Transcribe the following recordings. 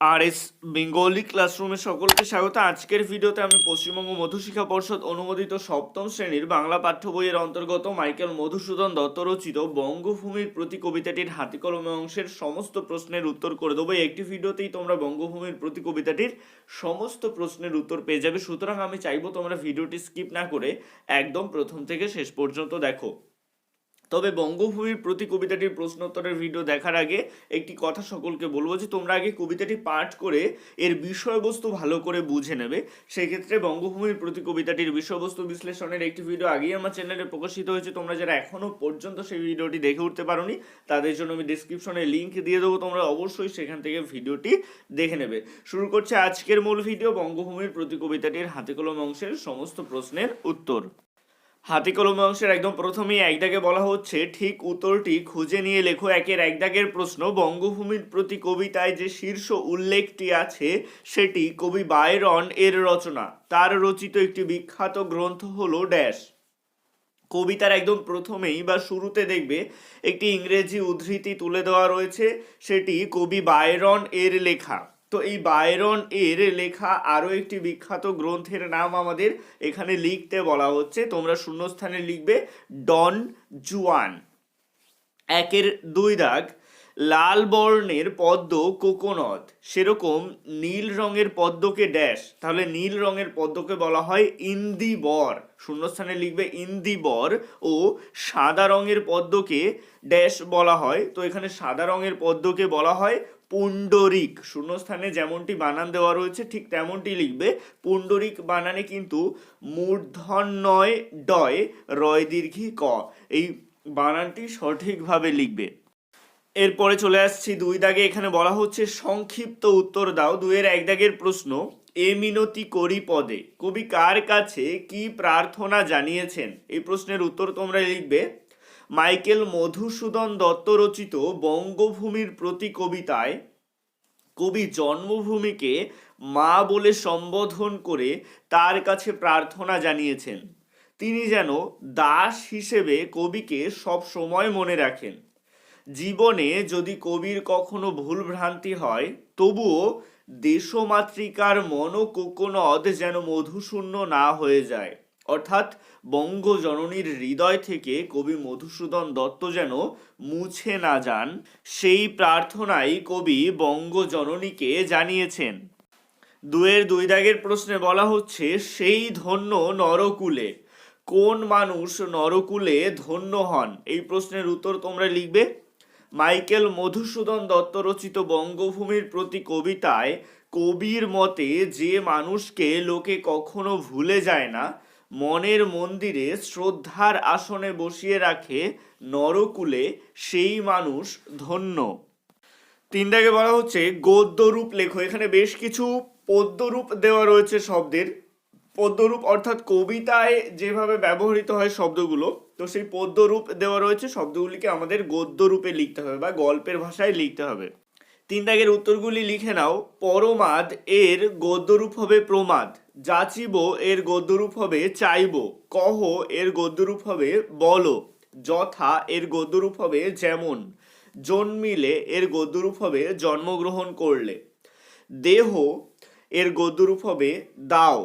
আর S Bengali ক্লাসরুমে সকলকে স্বাগত। আজকের ভিডিওতে আমি পশ্চিমবঙ্গ মধুশিক্ষা পর্ষদ অনুমোদিত সপ্তম শ্রেণির বাংলা পাঠ্য বইয়ের অন্তর্গত মাইকেল মধুসূদন দত্ত রচিত বঙ্গভূমির প্রতি কবিতাটির হাতিকলমে অংশের সমস্ত প্রশ্নের উত্তর করে দেবো। এই একটি ভিডিওতেই তোমরা বঙ্গভূমির প্রতি কবিতাটির সমস্ত প্রশ্নের উত্তর পেয়ে যাবে। সুতরাং আমি চাইব তোমরা ভিডিওটি স্কিপ না করে একদম প্রথম থেকে শেষ পর্যন্ত দেখো। তবে বঙ্গভূমির প্রতি কবিতাটির প্রশ্নোত্তরের ভিডিও দেখার আগে একটি কথা সকলকে বলব যে, তোমরা আগে কবিতাটি পাঠ করে এর বিষয়বস্তু ভালো করে বুঝে নেবে। সেক্ষেত্রে বঙ্গভূমির প্রতি কবিতাটির বিষয়বস্তু বিশ্লেষণের একটি ভিডিও আগেই আমার চ্যানেলে প্রকাশিত হয়েছে। তোমরা যারা এখনও পর্যন্ত সেই ভিডিওটি দেখে উঠতে পারোনি, তাদের জন্য আমি ডিসক্রিপশনে লিঙ্ক দিয়ে দেবো। তোমরা অবশ্যই সেখান থেকে ভিডিওটি দেখে নেবে। শুরু করছে আজকের মূল ভিডিও বঙ্গভূমির প্রতি কবিতাটির হাতে কলম অংশের সমস্ত প্রশ্নের উত্তর। হাতে কলমে অংশের একদম প্রথমেই এক দাগে বলা হচ্ছে, ঠিক উত্তরটি খুঁজে নিয়ে লেখো, একের এক দাগের প্রশ্ন। বঙ্গভূমির প্রতি কবিতায় যে শীর্ষ উল্লেখটি আছে, সেটি কবি বায়রন এর রচনা। তার রচিত একটি বিখ্যাত গ্রন্থ হলো ড্যাশ। কবিতার একদম প্রথমেই বা শুরুতে দেখবে, একটি ইংরেজি উদ্ধৃতি তুলে দেওয়া রয়েছে, সেটি কবি বায়রন এর লেখা। তো এই বায়রন এর লেখা আরও একটি বিখ্যাত গ্রন্থের নাম আমাদের এখানে লিখতে বলা হচ্ছে। তোমরা শূন্যস্থানে লিখবে, ডন জুয়ান। একের দুই দাগ, লাল বর্ণের পদ্ম কোকোনদ সেরকম নীল রঙের পদ্মকে ড্যাশ। তাহলে নীল রঙের পদ্মকে বলা হয় ইন্দিবর। শূন্যস্থানে লিখবে ইন্দিবর ও সাদা রঙের পদ্মকে ড্যাশ বলা হয়। তো এখানে সাদা রঙের পদ্মকে বলা হয় পুণ্ডরিক। শূন্যস্থানে যেমনটি বানান দেওয়া রয়েছে, ঠিক তেমনটি লিখবে, পুণ্ডরিক বানানে কিন্তু মূর্ধন্যয় ডয় রয় দীর্ঘি ক। এই বানানটি সঠিকভাবে লিখবে। এরপরে চলে আসছি দুই দাগে। এখানে বলা হচ্ছে, সংক্ষিপ্ত উত্তর দাও। দুইয়ের এক দাগের প্রশ্ন, এ মিনতি করি পদে। কবি কার কাছে কি প্রার্থনা জানিয়েছেন? এই প্রশ্নের উত্তর তোমরা লিখবে মাইকেল মধুসূদন দত্ত রচিত বঙ্গভূমির প্রতি কবিতায় কবি জন্মভূমিকে মা বলে সম্বোধন করে তার কাছে প্রার্থনা জানিয়েছেন। তিনি যেন দাস হিসেবে কবিকে সব সময় মনে রাখেন। জীবনে যদি কবির কখনো ভুল ভ্রান্তি হয়, তবুও দেশমাতৃকার মনোকোকনদ যেন মধুশূন্য না হয়ে যায়। অর্থাৎ বঙ্গজননীর হৃদয় থেকে কবি মধুসূদন দত্ত যেন মুছে না যান, সেই প্রার্থনাই কবি বঙ্গজননীকে জানিয়েছেন। দুয়ের দুই দাগের প্রশ্নে বলা হচ্ছে, সেই ধন্য নরকুলে, কোন মানুষ নরকুলে ধন্য হন? এই প্রশ্নের উত্তর তোমরা লিখবে। মাইকেল মধুসূদন দত্ত রচিত বঙ্গভূমির প্রতি কবিতায়, কবির মতে যে মানুষকে লোকে কখনো ভুলে যায় না মনের মন্দিরে শ্রদ্ধার আসনে বসিয়ে রাখে নরকুলে সেই মানুষ ধন্য। তিন দাগে বলা হচ্ছে গদ্যরূপ লেখো। এখানে বেশ কিছু পদ্যরূপ দেওয়া রয়েছে শব্দের। পদ্যরূপ অর্থাৎ কবিতায় যেভাবে ব্যবহৃত হয় শব্দগুলো, তো সেই পদ্যরূপ দেওয়া রয়েছে। শব্দগুলিকে আমাদের গদ্য রূপে লিখতে হবে বা গল্পের ভাষায় লিখতে হবে। তিন দাগের উত্তরগুলি লিখে নাও। পরমাদ এর গদ্যরূপ হবে প্রমাদ, যাচিব এর গদ্যরূপ হবে চাইব, কহ এর গদ্যরূপ হবে বলো, যথা এর গদ্যরূপ হবে যেমন, জন্মিলে এর গদ্যরূপ হবে জন্মগ্রহণ করলে, দেহ এর গদ্যরূপ হবে দাও,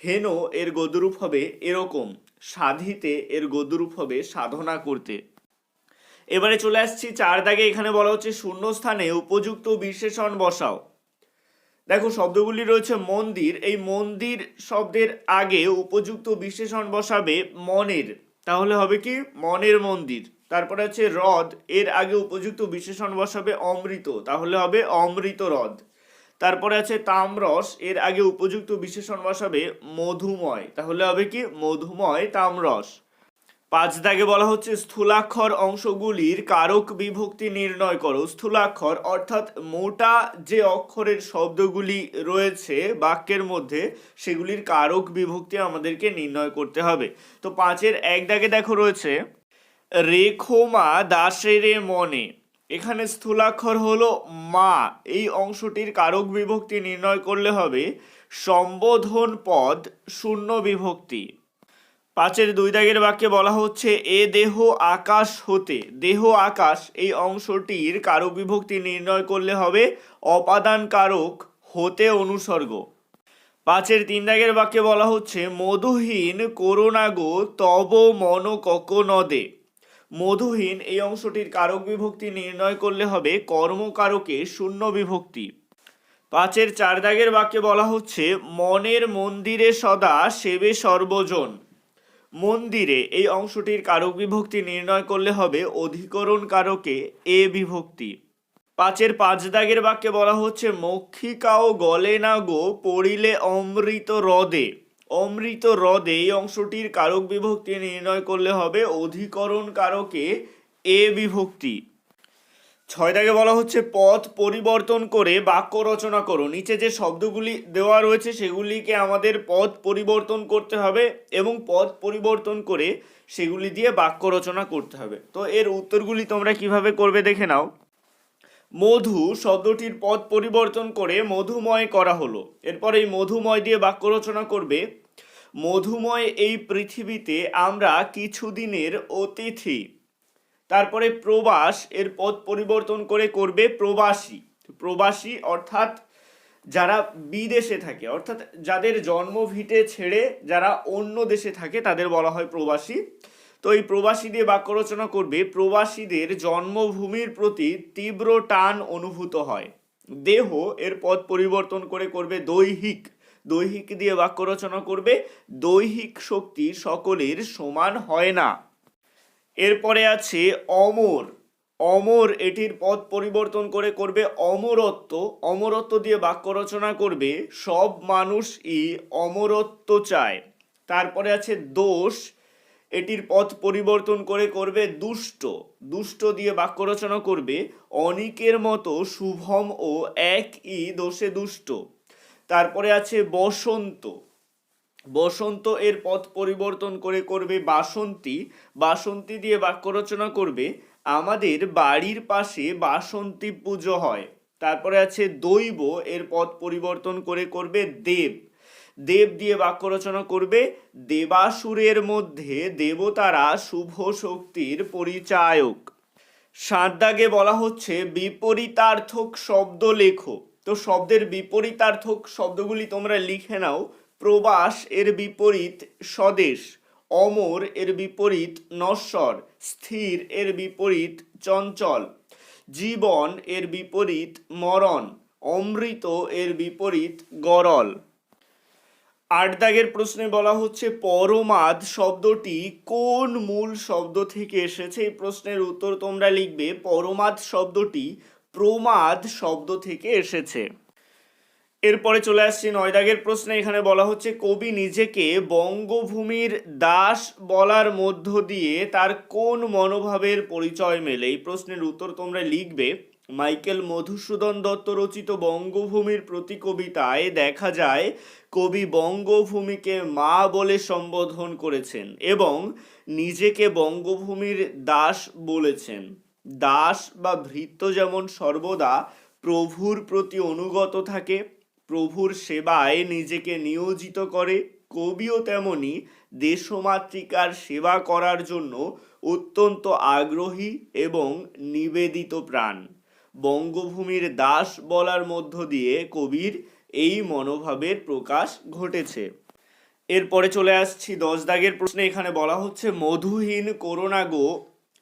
হেন এর গদ্যরূপ হবে এরকম, সাধিতে এর গদ্যরূপ হবে সাধনা করতে। এবারে চলে আসছি চার দাগে। এখানে বলা হচ্ছে শূন্য স্থানে উপযুক্ত বিশেষণ বসাও। দেখো, শব্দগুলি রয়েছে মন্দির। এই মন্দির শব্দের আগে উপযুক্ত বিশেষণ বসাবে মনের। তাহলে হবে কি? মনের মন্দির। তারপরে আছে হ্রদ। এর আগে উপযুক্ত বিশেষণ বসাবে অমৃত। তাহলে হবে অমৃত হ্রদ। তারপরে আছে তামরস। এর আগে উপযুক্ত বিশেষণ বসাবে মধুময়। তাহলে হবে কি? মধুময় তামরস। পাঁচ দাগে বলা হচ্ছে স্থূলাক্ষর অংশগুলির কারক বিভক্তি নির্ণয় করো। স্থূলাক্ষর অর্থাৎ মোটা যে অক্ষরের শব্দগুলি রয়েছে বাক্যের মধ্যে, সেগুলির কারক বিভক্তি আমাদেরকে নির্ণয় করতে হবে। তো পাঁচের এক দাগে দেখো রয়েছে, রেখোমা দাসেরে মনে। এখানে স্থূলাক্ষর হলো মা। এই অংশটির কারক বিভক্তি নির্ণয় করলে হবে, সম্বোধন পদ শূন্য বিভক্তি। পাঁচের দুই দাগের বাক্যে বলা হচ্ছে, এ দেহ আকাশ হতে। দেহ আকাশ, এই অংশটির কারক বিভক্তি নির্ণয় করলে হবে অপাদান কারক হতে অনুসর্গ। পাঁচের তিন দাগের বাক্যে বলা হচ্ছে, মধুহীন করোনাগো তব মন নদে মধুহীন, এই অংশটির কারক বিভক্তি নির্ণয় করলে হবে কর্মকারকে শূন্য বিভক্তি। পাঁচের চার দাগের বাক্যে বলা হচ্ছে, মনের মন্দিরে সদা সেবে সর্বজন। মন্দিরে এই অংশটির কারক বিভক্তি নির্ণয় করলে হবে অধিকরণ কারকে এ বিভক্তি। পাঁচের পাঁচ দাগের বাক্যে বলা হচ্ছে, মক্ষিকাও গলে না গো, পড়িলে অমৃত হ্রদে। অমৃত হ্রদে এই অংশটির কারক বিভক্তি নির্ণয় করলে হবে অধিকরণ কারকে এ বিভক্তি। ছয় দাগে বলা হচ্ছে পথ পরিবর্তন করে বাক্য রচনা করো। নিচে যে শব্দগুলি দেওয়া রয়েছে, সেগুলিকে আমাদের পথ পরিবর্তন করতে হবে এবং পথ পরিবর্তন করে সেগুলি দিয়ে বাক্য রচনা করতে হবে। তো এর উত্তরগুলি তোমরা কীভাবে করবে দেখে নাও। মধু শব্দটির পদ পরিবর্তন করে মধুময় করা হলো। এরপর এই মধুময় দিয়ে বাক্য রচনা করবে। মধুময় এই পৃথিবীতে আমরা কিছুদিনের অতিথি। তারপরে প্রবাস, এর পদ পরিবর্তন করে করবে প্রবাসী। প্রবাসী অর্থাৎ যারা বিদেশে থাকে, অর্থাৎ যাদের জন্মভিটে ছেড়ে যারা অন্য দেশে থাকে, তাদের বলা হয় প্রবাসী। তো এই প্রবাসী দিয়ে বাক্য রচনা করবে, প্রবাসীদের জন্মভূমির প্রতি তীব্র টান অনুভূত হয়। দেহ, এর পদ পরিবর্তন করে করবে দৈহিক। দৈহিক দিয়ে বাক্য রচনা করবে, দৈহিক শক্তি সকলের সমান হয় না। এরপরে আছে অমর। অমর এটির পদ পরিবর্তন করে করবে অমরত্ব। অমরত্ব দিয়ে বাক্য রচনা করবে, সব মানুষই অমরত্ব চায়। তারপরে আছে দোষ। এটির পথ পরিবর্তন করে করবে দুষ্ট। দুষ্ট দিয়ে বাক্য রচনা করবে অনিকের মতো শুভম ও এক ই দোষে দুষ্ট। তারপরে আছে বসন্ত। বসন্ত এর পথ পরিবর্তন করে করবে বাসন্তী। বাসন্তী দিয়ে বাক্য রচনা করবে, আমাদের বাড়ির পাশে বাসন্তী পুজো হয়। তারপরে আছে, দৈব এর পথ পরিবর্তন করে করবে দেব। দেব দিয়ে বাক্য রচনা করবে, দেবাসুরের মধ্যে দেবতারা শুভ শক্তির পরিচায়ক। সাত দাগে বলা হচ্ছে, বিপরীতার্থক শব্দ লেখো। তো শব্দের বিপরীতার্থক শব্দগুলি তোমরা লিখে নাও প্রবাস এর বিপরীত স্বদেশ, অমর এর বিপরীত নশ্বর, স্থির এর বিপরীত চঞ্চল, জীবন এর বিপরীত মরণ, অমৃত এর বিপরীত গরল। আট দাগের প্রশ্নে বলা হচ্ছে, পরমাদ শব্দটি কোন মূল শব্দ থেকে এসেছে? এই প্রশ্নের উত্তর তোমরা লিখবে, পরমাদ শব্দটি প্রমাদ শব্দ থেকে এসেছে। এরপরে চলে আসছি নয় দাগের প্রশ্নে। এখানে বলা হচ্ছে, কবি নিজেকে বঙ্গভূমির দাস বলার মধ্য দিয়ে তার কোন মনোভাবের পরিচয় মেলে? এই প্রশ্নের উত্তর তোমরা লিখবে, মাইকেল মধুসূদন দত্ত রচিত বঙ্গভূমির প্রতি কবিতায় দেখা যায়, কবি বঙ্গভূমিকে মা বলে সম্বোধন করেছেন এবং নিজেকে বঙ্গভূমির দাস বলেছেন। দাস বা ভৃত্য যেমন সর্বদা প্রভুর প্রতি অনুগত থাকে প্রভুর সেবায় নিজেকে নিয়োজিত করে। কবিও তেমনি দেশমাতৃকার সেবা করার জন্য অত্যন্ত আগ্রহী এবং নিবেদিত প্রাণ। বঙ্গভূমির দাস বলার মধ্য দিয়ে কবির এই মনোভাবের প্রকাশ ঘটেছে। এরপরে চলে আসছি দশ দাগের প্রশ্নে। এখানে বলা হচ্ছে, মধুহীন করোনা গো,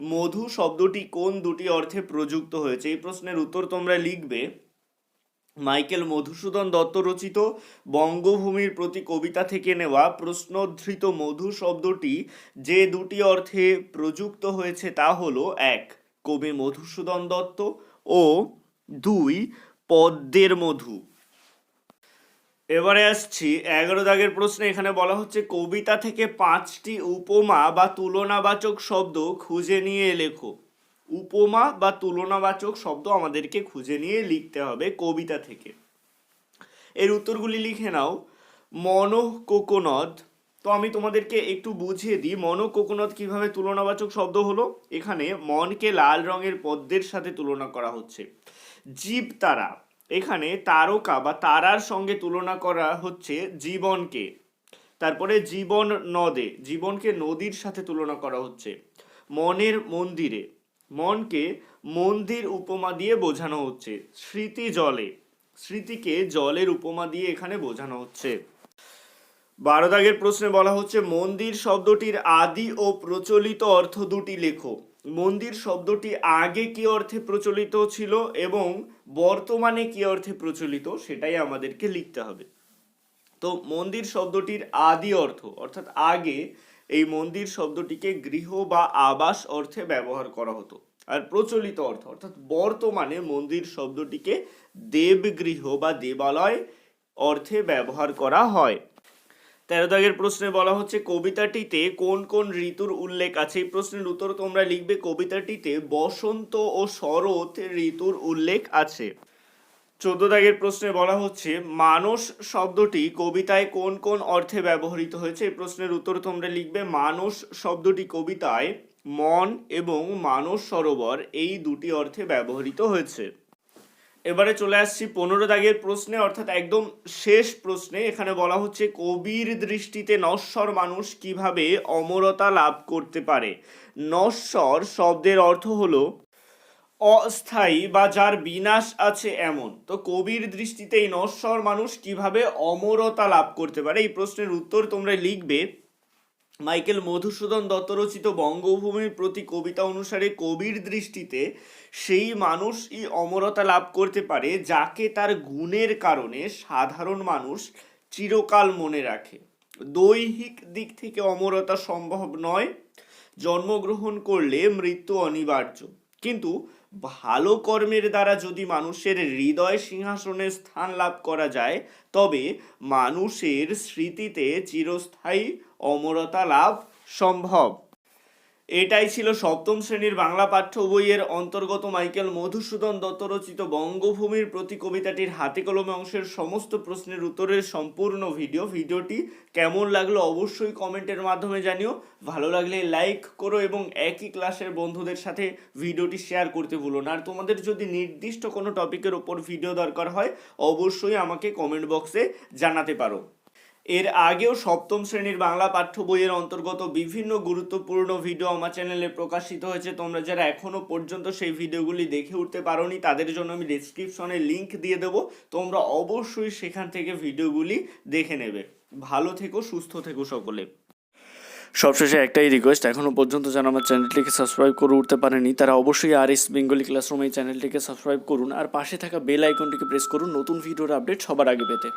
মধু শব্দটি কোন দুটি অর্থে প্রযুক্ত হয়েছে? এই প্রশ্নের উত্তর তোমরা লিখবে মাইকেল মধুসূদন দত্ত রচিত বঙ্গভূমির প্রতি কবিতা থেকে নেওয়া প্রশ্নোদ্ধৃত মধু শব্দটি যে দুটি অর্থে প্রযুক্ত হয়েছে তা হলো এক, কবি মধুসূদন দত্ত ও দুই, পদ্মের মধু। এবারে আসছি এগারো দাগের প্রশ্নে, এখানে বলা হচ্ছে কবিতা থেকে পাঁচটি উপমা বা তুলনাবাচক শব্দ খুঁজে নিয়ে লেখো। উপমা বা তুলনাবাচক শব্দ আমাদেরকে খুঁজে নিয়ে লিখতে হবে কবিতা থেকে। এর উত্তরগুলি লিখে নাও। মন কোকোনদ তো আমি তোমাদেরকে একটু বুঝিয়ে দিই মন কোকোনদ কীভাবে তুলনাবাচক শব্দ হলো? এখানে মনকে লাল রঙের পদ্মের সাথে তুলনা করা হচ্ছে। জীব তারা এখানে তারকা বা তারার সঙ্গে তুলনা করা হচ্ছে জীবনকে। তারপরে জীবন নদে জীবনকে নদীর সাথে তুলনা করা হচ্ছে। মনের মন্দিরে। মনকে মন্দির উপমা দিয়ে বোঝানো হচ্ছে, স্মৃতি জলে। স্মৃতিকে জলের উপমা দিয়ে এখানে বোঝানো হচ্ছে। বারো দাগের প্রশ্নে বলা হচ্ছে, মন্দির শব্দটির আদি ও প্রচলিত অর্থ দুটি লেখো। মন্দির শব্দটি আগে কি অর্থে প্রচলিত ছিল এবং বর্তমানে কি অর্থে প্রচলিত, সেটাই আমাদেরকে লিখতে হবে। তো মন্দির শব্দটির আদি অর্থ, অর্থাৎ আগে এই মন্দির শব্দটিকে গৃহ বা আবাস অর্থে ব্যবহার করা হতো। আর প্রচলিত অর্থ, অর্থাৎ বর্তমানে মন্দির শব্দটিকে দেবগৃহ বা দেবালয় অর্থে ব্যবহার করা হয়। তেরো দাগের প্রশ্নে বলা হচ্ছে, কবিতাটিতে কোন কোন ঋতুর উল্লেখ আছে? এই প্রশ্নের উত্তর তোমরা লিখবে, কবিতাটিতে বসন্ত ও শরৎ ঋতুর উল্লেখ আছে। চোদ্দ দাগের প্রশ্নে বলা হচ্ছে মানস শব্দটি কবিতায় কোন কোন অর্থে ব্যবহৃত হয়েছে? এই প্রশ্নের উত্তর তোমরা লিখবে মানস শব্দটি কবিতায় মন এবং মানস সরোবর এই দুটি অর্থে ব্যবহৃত হয়েছে। এবারে চলে আসছি পনেরো দাগের প্রশ্নে, অর্থাৎ একদম শেষ প্রশ্নে। এখানে বলা হচ্ছে, কবির দৃষ্টিতে নশ্বর মানুষ কীভাবে অমরতা লাভ করতে পারে? নশ্বর শব্দের অর্থ হলো অস্থায়ী বা যার বিনাশ আছে এমন। তো কবির দৃষ্টিতে এই নশ্বর মানুষ কীভাবে অমরতা লাভ করতে পারে? এই প্রশ্নের উত্তর তোমরা লিখবে মাইকেল মধুসূদন দত্ত রচিত বঙ্গভূমির প্রতি কবিতা অনুসারে কবির দৃষ্টিতে সেই মানুষই অমরতা লাভ করতে পারে, যাকে তার গুণের কারণে সাধারণ মানুষ চিরকাল মনে রাখে। দৈহিক দিক থেকে অমরতা সম্ভব নয়। জন্মগ্রহণ করলে মৃত্যু অনিবার্য। কিন্তু ভালো কর্মের দ্বারা যদি মানুষের হৃদয় সিংহাসনে স্থান লাভ করা যায়, তবে মানুষের স্মৃতিতে চিরস্থায়ী অমরতা লাভ সম্ভব। এটাই ছিল সপ্তম শ্রেণির বাংলা পাঠ্য বইয়ের অন্তর্গত মাইকেল মধুসূদন দত্ত রচিত বঙ্গভূমির প্রতি কবিতাটির হাতে কলমে অংশের সমস্ত প্রশ্নের উত্তরের সম্পূর্ণ ভিডিও। ভিডিওটি কেমন লাগল অবশ্যই কমেন্টের মাধ্যমে জানিও। ভালো লাগলে লাইক করো এবং একই ক্লাসের বন্ধুদের সাথে ভিডিওটি শেয়ার করতে ভুলো না। আর তোমাদের যদি নির্দিষ্ট কোনো টপিকের ওপর ভিডিও দরকার হয়, অবশ্যই আমাকে কমেন্ট বক্সে জানাতে পারো। এর আগেও সপ্তম শ্রেণির বাংলা পাঠ্য বইয়ের অন্তর্গত বিভিন্ন গুরুত্বপূর্ণ ভিডিও আমার চ্যানেলে প্রকাশিত হয়েছে। তোমরা যারা এখনও পর্যন্ত সেই ভিডিওগুলি দেখে উঠতে পারোনি, তাদের জন্য আমি ডেসক্রিপশনে লিংক দিয়ে দেবো। তোমরা অবশ্যই সেখান থেকে ভিডিওগুলি দেখে নেবে। ভালো থেকো, সুস্থ থেকো সকলে। সবশেষে একটাই রিকোয়েস্ট এখনও পর্যন্ত যারা আমার চ্যানেলটিকে সাবস্ক্রাইব করে উঠতে পারেনি, তারা অবশ্যই আর এস বেঙ্গলি ক্লাসরুম এই চ্যানেলটিকে সাবস্ক্রাইব করুন। আর পাশে থাকা বেল আইকনটিকে প্রেস করুন, নতুন ভিডিওর আপডেট সবার আগে পেতে।